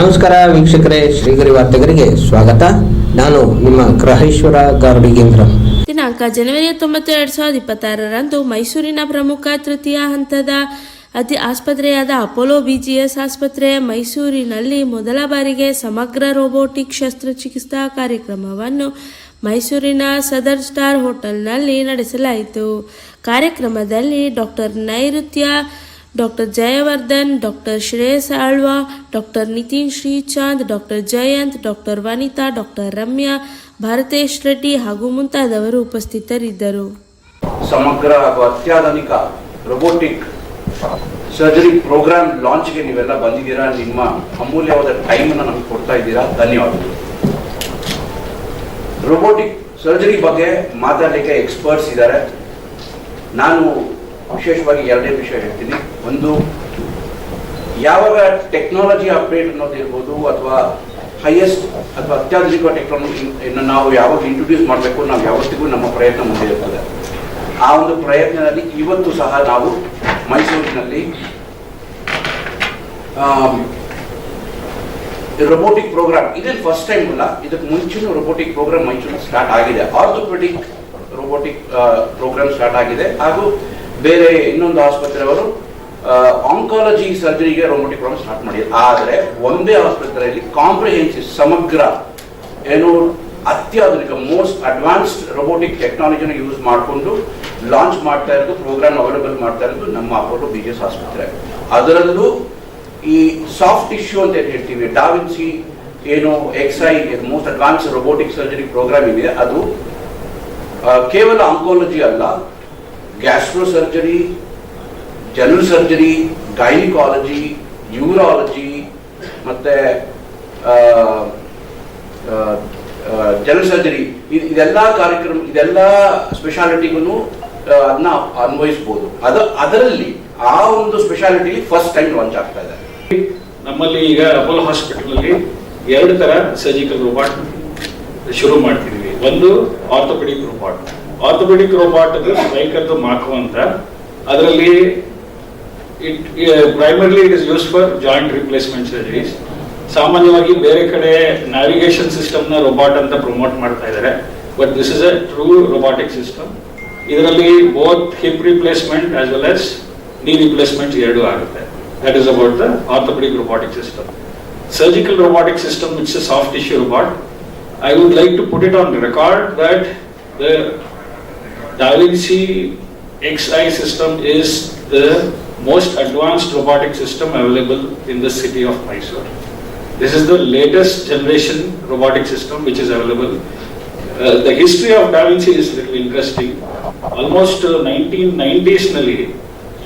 ನಮಸ್ಕಾರ ವೀಕ್ಷಕರೇ, ಶ್ರೀಗರಿ ವಾರ್ತೆಗರಿಗೆ ಸ್ವಾಗತ. ನಾನು ನಿಮ್ಮ ಗ್ರಹೇಶ್ವರ ಗಾರ್ಡಿಗೇಂದ್ರ. ದಿನಾಂಕ ಜನವರಿ ಹತ್ತೊಂಬತ್ತು ಎರಡ್ ಸಾವಿರದ ಇಪ್ಪತ್ತಾರರಂದು ಮೈಸೂರಿನ ಪ್ರಮುಖ ತೃತೀಯ ಹಂತದ ಅತಿ ಆಸ್ಪತ್ರೆಯಾದ ಅಪೋಲೋ ಬಿಜಿಎಸ್ ಆಸ್ಪತ್ರೆ ಮೈಸೂರಿನಲ್ಲಿ ಮೊದಲ ಬಾರಿಗೆ ಸಮಗ್ರ ರೋಬೋಟಿಕ್ ಶಸ್ತ್ರಚಿಕಿತ್ಸಾ ಕಾರ್ಯಕ್ರಮವನ್ನು ಮೈಸೂರಿನ ಸದರ್ ಸ್ಟಾರ್ ಹೋಟೆಲ್ನಲ್ಲಿ ನಡೆಸಲಾಯಿತು. ಕಾರ್ಯಕ್ರಮದಲ್ಲಿ doctor Nairutya doctor Jayavardhan doctor Shreyas Alva doctor Nitin Shrichand doctor Jayant doctor Vanitha doctor Ramya Bharatesh Reddy ಹಾಗೂ ಮುಂತಾದವರು ಉಪಸ್ಥಿತರಿದ್ದರು. ಸಮಗ್ರ ಹಾಗೂ ಅತ್ಯಾಧುನಿಕ ರೋಬೋಟಿಕ್ ಸರ್ಜರಿ ಪ್ರೋಗ್ರಾಮ್ ಲಾಂಚ್ಗೆ ನೀವೆಲ್ಲ ಬಂದಿದ್ದೀರಾ? ನಿಮ್ಮ ಅಮೂಲ್ಯವಾದ ಟೈಮನ್ನು ನಮಗೆ ಕೊಡ್ತಾ ಇದ್ದೀರಾ? ಧನ್ಯವಾದಗಳು. ರೋಬೋಟಿಕ್ ಸರ್ಜರಿ ಬಗ್ಗೆ ಮಾತಾಡಲಿಕ್ಕೆ ಎಕ್ಸ್ಪರ್ಟ್ಸ್ ಇದ್ದಾರೆ. ನಾನು ವಿಶೇಷವಾಗಿ ಎರಡೇ ವಿಷಯ ಹೇಳ್ತೀನಿ. ಒಂದು, ಯಾವಾಗ ಟೆಕ್ನಾಲಜಿ ಅಪ್ಡೇಟ್ ಅನ್ನೋದು ಇರ್ಬೋದು ಅಥವಾ ಹೈಯೆಸ್ಟ್ ಅಥವಾ ಅತ್ಯಾಧುನಿಕ ಟೆಕ್ನಾಲಜಿ ನಾವು ಯಾವಾಗ ಇಂಟ್ರೊಡ್ಯೂಸ್ ಮಾಡಬೇಕು, ನಾವು ಯಾವತ್ತಿಗೂ ನಮ್ಮ ಪ್ರಯತ್ನ ಮುಂದೆ ಇರ್ತದೆ. ಆ ಒಂದು ಪ್ರಯತ್ನದಲ್ಲಿ ಇವತ್ತು ಸಹ ನಾವು ಮೈಸೂರಿನಲ್ಲಿ ರೊಬೋಟಿಕ್ ಪ್ರೋಗ್ರಾಮ್ ಇದೇ ಫಸ್ಟ್ ಟೈಮ್ ಅಲ್ಲ ಇದಕ್ಕೆ ಮುಂಚಿನ ರೊಬೋಟಿಕ್ ಪ್ರೋಗ್ರಾಮ್ ಮೈಸೂರು ಸ್ಟಾರ್ಟ್ ಆಗಿದೆ. ಆರ್ಥೋಪೆಡಿಕ್ ರೊಬೋಟಿಕ್ ಪ್ರೋಗ್ರಾಮ್ ಸ್ಟಾರ್ಟ್ ಆಗಿದೆ. ಹಾಗೂ ಬೇರೆ ಇನ್ನೊಂದು ಆಸ್ಪತ್ರೆಯವರು ಆಂಕಾಲಜಿ ಸರ್ಜರಿಗೆ ರೋಬೋಟಿಕ್ ಪ್ರೋಗ್ರಾಮ್ ಸ್ಟಾರ್ಟ್ ಮಾಡಿದ್ದಾರೆ ಆದರೆ ಒಂದೇ ಆಸ್ಪತ್ರೆಯಲ್ಲಿ ಕಾಂಪ್ರಿಹೆನ್ಸಿವ್ ಸಮಗ್ರ ಏನು ಅತ್ಯಾಧುನಿಕ ಮೋಸ್ಟ್ ಅಡ್ವಾನ್ಸ್ಡ್ ರೋಬೋಟಿಕ್ ಟೆಕ್ನಾಲಜಿನ ಯೂಸ್ ಮಾಡಿಕೊಂಡು ಲಾಂಚ್ ಮಾಡ್ತಾ ಇರೋದು ಪ್ರೋಗ್ರಾಮ್ ಅವೈಲೇಬಲ್ ಮಾಡ್ತಾ ಇರೋದು ನಮ್ಮ ಅಪೋಲೋ ಬಿ ಎಸ್ ಆಸ್ಪತ್ರೆ. ಅದರಲ್ಲೂ ಈ ಸಾಫ್ಟ್ ಇಶ್ಯೂ ಅಂತ ಏನು ಹೇಳ್ತೀವಿ ಡಾವಿನ್ಸಿ ಏನು Xi most advanced robotic surgery program ಇದೆ ಅದು ಕೇವಲ ಆಂಕೋಲಜಿ ಅಲ್ಲ gastro surgery general surgery gynaecology urology ಮತ್ತೆ ಜನರಲ್ ಸರ್ಜರಿ ಇದೆಲ್ಲ ಕಾರ್ಯಕ್ರಮ, ಇದೆಲ್ಲ ಸ್ಪೆಷಾಲಿಟಿಗೂ ಅದನ್ನ ಅನ್ವಯಿಸ್ಬೋದು. ಅದ, ಅದರಲ್ಲಿ ಆ ಒಂದು ಸ್ಪೆಷಾಲಿಟಿ ಫಸ್ಟ್ ಟೈಮ್ ಲಾಂಚ್ ಆಗ್ತಾ ಇದೆ. ನಮ್ಮಲ್ಲಿ ಈಗ ಅಪೋಲೋ ಹಾಸ್ಪಿಟಲ್ ಅಲ್ಲಿ ಎರಡು ತರ ಸರ್ಜಿಕಲ್ ರೋಬಾಟ್ ಶುರು ಮಾಡ್ತಿದೀವಿ ಒಂದು ಆರ್ಥೋಪೆಡಿಕ್ ರೋಬೋಟ್ ಆರ್ಥೋಪೆಡಿಕ್ ರೋಬೋಟ್ ಅದು ಸ್ಟ್ರೈಕರ್ದು ಮಾಕು ಅಂತ. ಅದರಲ್ಲಿ it primarily it is use for joint replacement surgeries ಸಾಮಾನ್ಯವಾಗಿ ಬೇರೆ ಕಡೆ ನ್ಯಾವಿಗೇಷನ್ ಸಿಸ್ಟಮ್ನ ರೋಬೋಟ್ ಅಂತ ಪ್ರಮೋಟ್ ಮಾಡ್ತಾ ಇದ್ದಾರೆ but this is a true robotic system ಇದರಲ್ಲಿ both hip replacement as well as knee replacement ಎರಡು ಆಗುತ್ತೆ. That is about the orthopaedic robotic system surgical robotic system which soft a soft I would like to put it on record that the Da Vinci XI system is the most advanced robotic system available in the city of Mysore. This is the latest generation robotic system which is available. Uh, the history of Da Vinci is little interesting. Almost uh, 1990s ನಲ್ಲಿ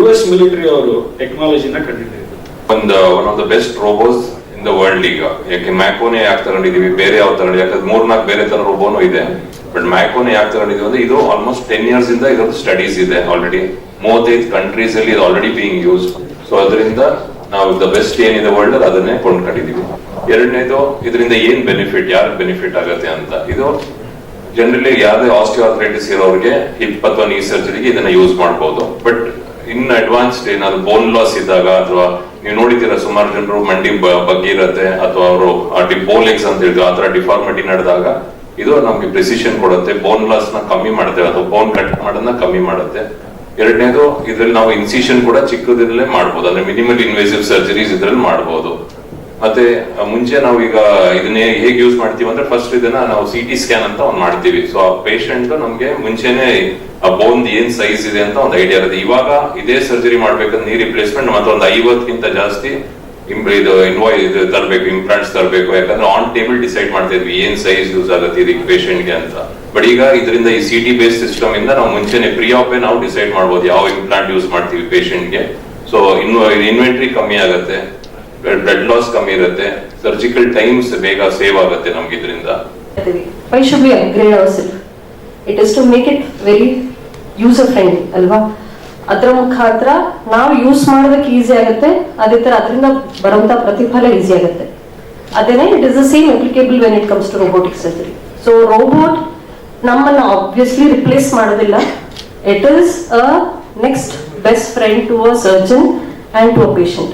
US military ಅವರು ಟೆಕ್ನಾಲಜಿನ ಕಂಡಿದ್ದಾರೆ ಒಂದು one of the best robots in the world ಈಗ ಯಾಕೆ ಮ್ಯಾಕೋನೇ ಯಾಕೆ ತಗೊಂಡಿದೀವಿ ಬೇರೆ ಯಾವ ತಗೊಂಡಿ ಯಾಕಂದ್ರೆ ಮೂರ್ನಾಲ್ಕು ಬೇರೆ ತರ ರೋಬೋನು ಇದೆ. ಬಟ್ ಮ್ಯಾಕೋನೆ ಯಾಕೆ ತಗೊಂಡಿದೀವಿ ಅಂದ್ರೆ ಇದು ಆಲ್ಮೋಸ್ಟ್ ಟೆನ್ ಇಯರ್ಸ್ ಇಂದ ಇದೊಂದು ಸ್ಟಡೀಸ್ ಇದೆ ಆಲ್ರೆಡಿ ಮೂವತ್ತೈದು ಕಂಟ್ರೀಸ್ ಅಲ್ಲಿ ಇದು ಆಲ್ರೆಡಿ ಬೀಯಿಂಗ್ ಯೂಸ್ ಸೊ ಅದರಿಂದ ನಾವು ದ ಬೆಸ್ಟ್ ಏನಿದೆ ವರ್ಲ್ಡ್ ಅಲ್ಲಿ ಅದನ್ನೇ ಕೊಂಡ್ಕೊಂಡಿದೀವಿ ಎರಡನೇದು, ಇದರಿಂದ ಏನ್ ಬೆನಿಫಿಟ್ ಯಾರಿಗೆ ಬೆನಿಫಿಟ್ ಆಗತ್ತೆ ಅಂತ. ಇದು ಜನರಲಿ ಯಾವುದೇ ಆಸ್ಟಿಯೋಆರ್ಥರೈಟಿಸ್ ಇರೋರಿಗೆ ಹಿಪ್ ಅಥವಾ ನೀ ಸರ್ಜರಿಗೆ ಇದನ್ನ ಯೂಸ್ ಮಾಡಬಹುದು ಬಟ್ ಇನ್ ಅಡ್ವಾನ್ಸ್ಡ್ ಏನಾದ್ರು ಬೋನ್ ಲಾಸ್ ಇದ್ದಾಗ ಅಥವಾ ನೀವು ನೋಡಿದ್ದೀರಾ, ಸುಮಾರು ಜನರು ಮಂಡಿ ಬ- ಬಗ್ಗೆ ಇರತ್ತೆ ಅಥವಾ ಅವರು ಬೋಲಿಂಗ್ಸ್ ಅಂತ ಹೇಳ್ತೀವಿ ಆತರ ಡಿಫಾರ್ಮಿಟಿ ನಡೆದಾಗ ಇದು ನಮ್ಗೆ ಪ್ರೆಸಿಷನ್ ಕೊಡುತ್ತೆ. ಬೋನ್ ಲಾಸ್ನ ಕಮ್ಮಿ ಮಾಡುತ್ತೆ ಅಥವಾ ಬೋನ್ ಕಟ್ ಮಾಡೋದನ್ನ ಕಮ್ಮಿ ಮಾಡುತ್ತೆ. ಎರಡನೇದು ಇದ್ರಲ್ಲಿ ನಾವು ಇನ್ಸಿಷನ್ ಕೂಡ ಚಿಕ್ಕದಿಂದಲೇ ಮಾಡ್ಬೋದು, ಅಂದ್ರೆ ಮಿನಿಮಲ್ ಇನ್ವೇಸಿವ್ ಸರ್ಜರೀಸ್ ಇದ್ರಲ್ಲಿ ಮಾಡ್ಬೋದು. ಮತ್ತೆ ಮುಂಚೆ ನಾವು ಈಗ ಇದನ್ನೇ ಹೇಗೆ ಯೂಸ್ ಮಾಡ್ತೀವಿ ಅಂದ್ರೆ ಫಸ್ಟ್ ಇದನ್ನ ನಾವು ಸಿ ಟಿ ಸ್ಕ್ಯಾನ್ ಅಂತ ಒಂದು ಮಾಡ್ತೀವಿ. ಸೊ ಆ ಪೇಷಂಟ್ ನಮ್ಗೆ ಮುಂಚೆನೆ ಆ ಬೋನ್ ಏನ್ ಸೈಜ್ ಇದೆ ಅಂತ ಒಂದು ಐಡಿಯಾ ಇರುತ್ತೆ. ಇವಾಗ ಇದೇ ಸರ್ಜರಿ ಮಾಡ್ಬೇಕಂದ್ರೆ ನೀ ರಿಪ್ಲೇಸ್ಮೆಂಟ್ ಮತ್ತೆ ಒಂದು ಐವತ್ತಕ್ಕಿಂತ ಜಾಸ್ತಿ ಇದು ಇನ್ವಾಯ್ ತರಬೇಕು ಇಂಪ್ಲಾಂಟ್ಸ್ ತರಬೇಕು. ಯಾಕಂದ್ರೆ ಆನ್ ಟೇಬಲ್ ಡಿಸೈಡ್ ಮಾಡ್ತಾ ಇದ್ವಿ ಏನ್ ಸೈಜ್ ಯೂಸ್ ಆಗುತ್ತೆ ಇದಕ್ಕೆ ಪೇಷಂಟ್ಗೆ ಅಂತ. ಬಟ್ ಈಗ ಇದರಿಂದ ಈ ಸಿ ಟಿ ಬೇಸ್ ಸಿಸ್ಟಮ್ ಇಂದ ನಾವು ಮುಂಚೆನೆ ಪ್ರೀ ಆಪೇ ನಾವು ಡಿಸೈಡ್ ಮಾಡ್ಬೋದು ಯಾವ ಇಂಪ್ಲಾಂಟ್ ಯೂಸ್ ಮಾಡ್ತೀವಿ ಪೇಷಂಟ್ಗೆ ಸೊ ಇನ್ನು ಇನ್ವೆಂಟ್ರಿ ಕಮ್ಮಿ ಆಗುತ್ತೆ. ಬ್ಲಡ್ ಲಾಸ್ ಕಮ್ಮಿ ಇರುತ್ತೆ. ಸರ್ಜಿಕಲ್ ಟೈಮ್ಸ್ ಬೇಗ ಸೇವ್ ಆಗುತ್ತೆ ನಮ್ಗೆ ಇದರಿಂದ. Should be we upgrade self it is to make it very user friendly ಅಲ್ವಾ? ಅದರ ಮುಖಾಂತರ ನಾವು ಯೂಸ್ ಮಾಡೋದಕ್ಕೆ ಈಸಿ ಆಗುತ್ತೆ. ಅದೇ ತರ ಅದರಿಂದ ಬರುವಂತ ಪ್ರತಿಫಲ ಈಸಿ ಆಗುತ್ತೆ. ಅದೇನೆ it is the same applicable when it comes to robotic surgery so robot ನಮ್ಮನ್ನ ಆಬ್ವಿಯಸ್ಲಿ ರಿಪ್ಲೇಸ್ ಮಾಡೋದಿಲ್ಲ. It is a next best friend to a surgeon and to a patient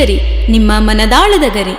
ಶ್ರೀಗರಿ ನಿಮ್ಮ ಮನದಾಳದ ಗರಿ.